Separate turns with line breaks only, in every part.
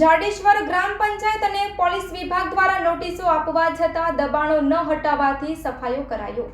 જાડેશ્વર ગ્રામ પંચાયત અને પોલીસ વિભાગ દ્વારા નોટિસો આપવા છતાં દબાણો ન હટાવવાથી સફાયો કરાયો.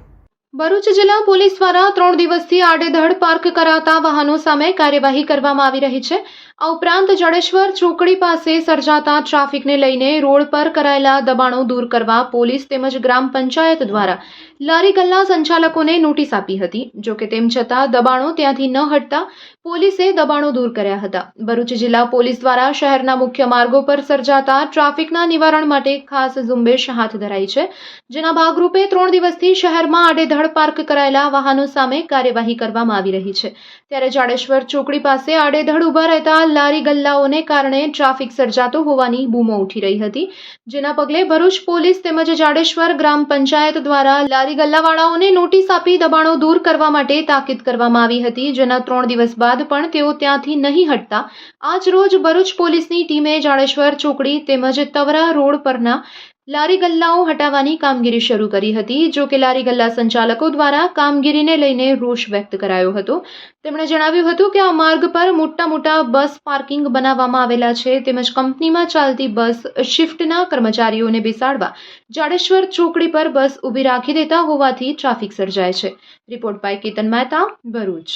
ભરૂચ જિલ્લા પોલીસ દ્વારા ત્રણ દિવસથી આડેધડ પાર્ક કરાતા વાહનો સામે કાર્યવાહી કરવામાં આવી રહી છે. આ ઉપરાંત જડેશ્વર ચોકડી પાસે સર્જાતા ટ્રાફિકને લઈને રોડ પર કરાયેલા દબાણો દૂર કરવા પોલીસ તેમજ ગ્રામ પંચાયત દ્વારા લારી ગલ્લા સંચાલકોને નોટિસ આપી હતી. જો કે તેમ છતાં દબાણો ત્યાંથી ન હટતા પોલીસે દબાણો દૂર કર્યા હતા. ભરૂચ જિલ્લા પોલીસ દ્વારા શહેરના મુખ્ય માર્ગો પર સર્જાતા ટ્રાફિકના નિવારણ માટે ખાસ ઝુંબેશ હાથ ધરાઈ છે. જેના ભાગરૂપે ત્રણ દિવસથી શહેરમાં આડેધડ પાર્ક કરાયેલા વાહનો સામે કાર્યવાહી કરવામાં આવી રહી છે. ત્યારે જાડેશ્વર ચોકડી પાસે આડેધડ ઊભા રહેતા લારી ગલ્લાઓને કારણે ટ્રાફિક સર્જાતો હોવાની બૂમો ઉઠી રહી હતી. જેના પગલે ભરૂચ પોલીસ તેમજ જાડેશ્વર ગ્રામ પંચાયત દ્વારા લારી ગલ્લાવાળાઓને નોટિસ આપી દબાણો દૂર કરવા માટે તાકીદ કરવામાં આવી હતી. જેના ત્રણ દિવસ બાદ પણ તેઓ ત્યાંથી નહીં હટતા. આજ રોજ ભરૂચ પોલીસની ટીમે જાડેશ્વર ચોકડી તેમજ તવરા રોડ પરના લારી ગલ્લાઓ હટાવવાની કામગીરી શરૂ કરી હતી, જો કે લારી ગલ્લા સંચાલકો દ્વારા કામગીરીને લઈને રોષ વ્યક્ત કરાયો હતો. તેમણે જણાવ્યું હતું કે આ માર્ગ પર મોટા મોટા બસ પાર્કિંગ બનાવવામાં આવેલા છે, તેમજ કંપનીમાં ચાલતી બસ શિફ્ટના કર્મચારીઓને બેસાડવા જાડેશ્વર ચોકડી પર બસ ઊભી રાખી દેતા હોવાથી ટ્રાફિક સર્જાય છે. Report by Ketan Mehta, Bharuch.